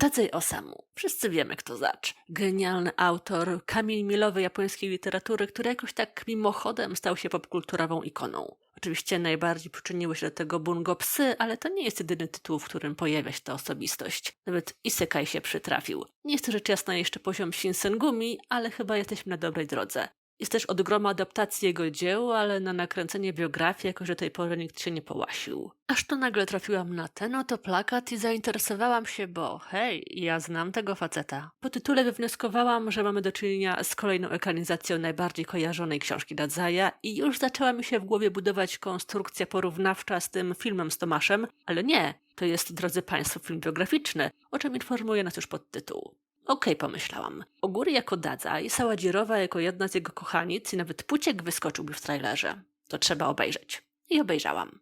Dadzej Osamu. Wszyscy wiemy, kto zacz. Genialny autor, kamień milowy japońskiej literatury, który jakoś tak mimochodem stał się popkulturową ikoną. Oczywiście najbardziej przyczyniły się do tego Bungo Psy, ale to nie jest jedyny tytuł, w którym pojawia się ta osobistość. Nawet Isekai się przytrafił. Nie jest to rzecz jasna jeszcze poziom Shinsengumi, ale chyba jesteśmy na dobrej drodze. Jest też od groma adaptacji jego dzieł, ale na nakręcenie biografii jakoś do tej pory nikt się nie połasił. Aż tu nagle trafiłam na ten oto plakat i zainteresowałam się, bo hej, ja znam tego faceta. Po tytule wywnioskowałam, że mamy do czynienia z kolejną ekranizacją najbardziej kojarzonej książki Dadzaja i już zaczęła mi się w głowie budować konstrukcja porównawcza z tym filmem z Tomaszem, ale nie, to jest, drodzy Państwo, film biograficzny, o czym informuje nas już podtytuł. Okej, pomyślałam. Ogóry jako Dadza i Saładzirowa jako jedna z jego kochanic i nawet Puciek wyskoczyłby w trailerze. To trzeba obejrzeć. I obejrzałam.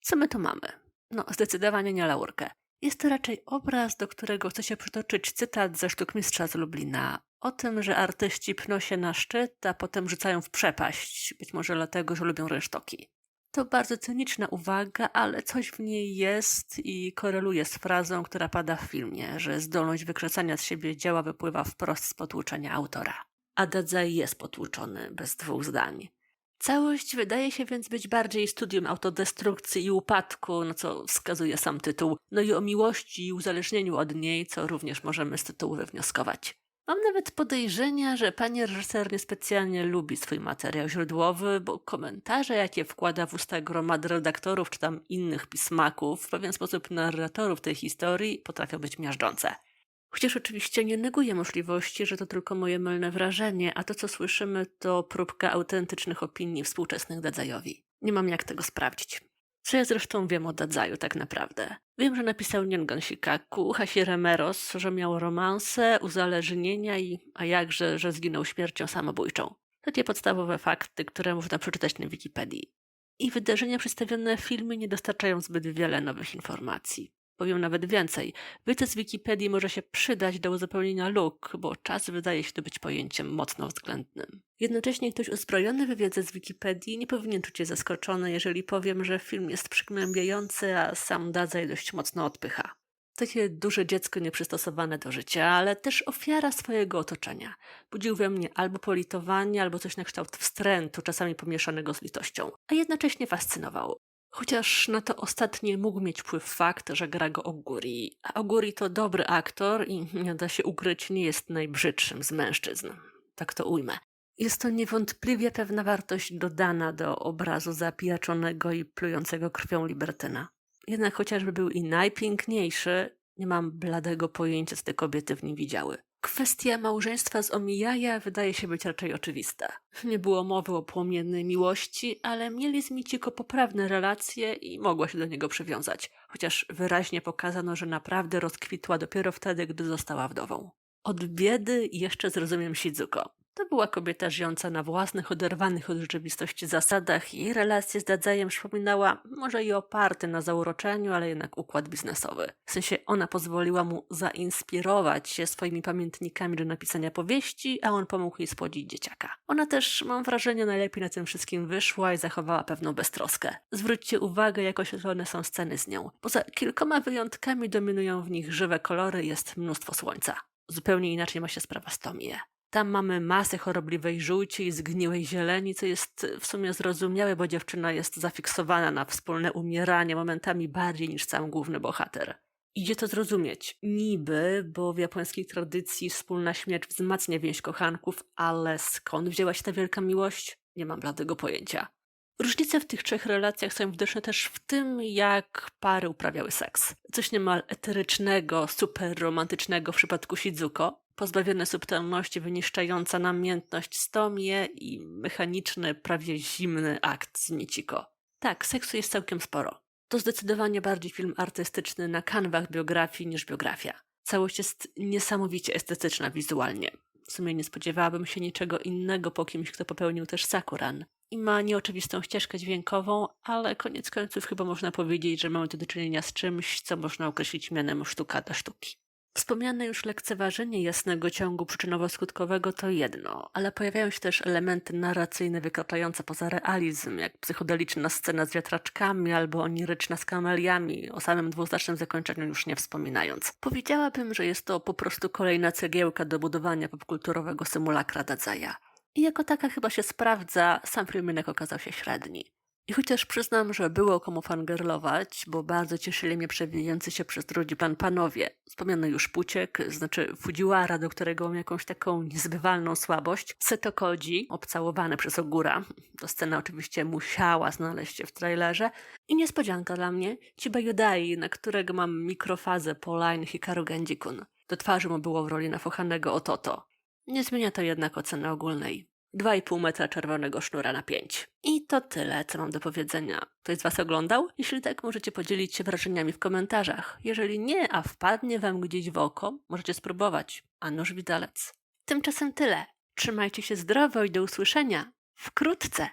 Co my tu mamy? No, zdecydowanie nie laurkę. Jest to raczej obraz, do którego chce się przytoczyć cytat ze sztukmistrza z Lublina. O tym, że artyści pną się na szczyt, a potem rzucają w przepaść. Być może dlatego, że lubią rynsztoki. To bardzo cyniczna uwaga, ale coś w niej jest i koreluje z frazą, która pada w filmie, że zdolność wykrzesania z siebie dzieła wypływa wprost z potłuczenia autora. A Dadzai jest potłuczony, bez dwóch zdań. Całość wydaje się więc być bardziej studium autodestrukcji i upadku, na co wskazuje sam tytuł, no i o miłości i uzależnieniu od niej, co również możemy z tytułu wywnioskować. Mam nawet podejrzenia, że pani reżyser niespecjalnie lubi swój materiał źródłowy, bo komentarze, jakie wkłada w usta gromady redaktorów czy tam innych pismaków, w pewien sposób narratorów tej historii, potrafią być miażdżące. Chociaż oczywiście nie neguję możliwości, że to tylko moje mylne wrażenie, a to co słyszymy to próbka autentycznych opinii współczesnych Dadzajowi. Nie mam jak tego sprawdzić. Co ja zresztą wiem o Dadzaju tak naprawdę. Wiem, że napisał Nyengon Shikaku, Hashire Meros, że miał romanse, uzależnienia i, a jakże, że zginął śmiercią samobójczą. To tie podstawowe fakty, które można przeczytać na Wikipedii. I wydarzenia przedstawione w filmie nie dostarczają zbyt wiele nowych informacji. Powiem nawet więcej. Wyces z Wikipedii może się przydać do uzupełnienia luk, bo czas wydaje się tu być pojęciem mocno względnym. Jednocześnie ktoś uzbrojony w wiedzę z Wikipedii nie powinien czuć się zaskoczony, jeżeli powiem, że film jest przygnębiający, a sam Dadzaj dość mocno odpycha. Takie duże dziecko nieprzystosowane do życia, ale też ofiara swojego otoczenia. Budził we mnie albo politowanie, albo coś na kształt wstrętu, czasami pomieszanego z litością, a jednocześnie fascynował. Chociaż na to ostatnie mógł mieć wpływ fakt, że gra go Oguri. A Oguri to dobry aktor i nie da się ukryć, nie jest najbrzydszym z mężczyzn. Tak to ujmę. Jest to niewątpliwie pewna wartość dodana do obrazu zapijaczonego i plującego krwią libertyna. Jednak chociażby był i najpiękniejszy, nie mam bladego pojęcia, co te kobiety w nim widziały. Kwestia małżeństwa z Omijaja wydaje się być raczej oczywista. Nie było mowy o płomiennej miłości, ale mieli z Michiko poprawne relacje i mogła się do niego przywiązać, chociaż wyraźnie pokazano, że naprawdę rozkwitła dopiero wtedy, gdy została wdową. Od biedy jeszcze zrozumiem Shizuko. To była kobieta żyjąca na własnych, oderwanych od rzeczywistości zasadach i relacje z Dadzajem przypominała może i oparty na zauroczeniu, ale jednak układ biznesowy. W sensie ona pozwoliła mu zainspirować się swoimi pamiętnikami do napisania powieści, a on pomógł jej spłodzić dzieciaka. Ona też, mam wrażenie, najlepiej na tym wszystkim wyszła i zachowała pewną beztroskę. Zwróćcie uwagę, jak oświetlone są sceny z nią. Poza kilkoma wyjątkami dominują w nich żywe kolory, jest mnóstwo słońca. Zupełnie inaczej ma się sprawa z Tomie. Tam mamy masę chorobliwej żółci i zgniłej zieleni, co jest w sumie zrozumiałe, bo dziewczyna jest zafiksowana na wspólne umieranie momentami bardziej niż sam główny bohater. Idzie to zrozumieć. Niby, bo w japońskiej tradycji wspólna śmierć wzmacnia więź kochanków, ale skąd wzięła się ta wielka miłość? Nie mam bladego pojęcia. Różnice w tych trzech relacjach są widoczne też w tym, jak pary uprawiały seks. Coś niemal eterycznego, super romantycznego w przypadku Shizuko, pozbawione subtelności, wyniszczająca namiętność stomie i mechaniczny, prawie zimny akt z Michiko. Tak, seksu jest całkiem sporo. To zdecydowanie bardziej film artystyczny na kanwach biografii niż biografia. Całość jest niesamowicie estetyczna wizualnie. W sumie nie spodziewałabym się niczego innego po kimś, kto popełnił też Sakuran. I ma nieoczywistą ścieżkę dźwiękową, ale koniec końców chyba można powiedzieć, że mamy tu do czynienia z czymś, co można określić mianem sztuka do sztuki. Wspomniane już lekceważenie jasnego ciągu przyczynowo-skutkowego to jedno, ale pojawiają się też elementy narracyjne wykraczające poza realizm, jak psychodeliczna scena z wiatraczkami albo oniryczna z kameliami, o samym dwuznacznym zakończeniu już nie wspominając. Powiedziałabym, że jest to po prostu kolejna cegiełka do budowania popkulturowego symulakra Dadzaja. I jako taka chyba się sprawdza, sam filminek okazał się średni. I chociaż przyznam, że było komu fangirlować, bo bardzo cieszyli mnie przewijający się przez drugi plan panowie. Wspomniany już Puciek, znaczy Fujiwara, do którego mam jakąś taką niezbywalną słabość. Seto Koji, obcałowany przez Ogura. To scena oczywiście musiała znaleźć się w trailerze. I niespodzianka dla mnie, Chiba Yudai, na którego mam mikrofazę po line Hikaru Genjikun. Do twarzy mu było w roli nafochanego Ototo. Nie zmienia to jednak oceny ogólnej. 2,5 metra czerwonego sznura na 5. I to tyle, co mam do powiedzenia. Ktoś z Was oglądał? Jeśli tak, możecie podzielić się wrażeniami w komentarzach. Jeżeli nie, a wpadnie Wam gdzieś w oko, możecie spróbować. A nóż widelec. Tymczasem tyle. Trzymajcie się zdrowo i do usłyszenia wkrótce.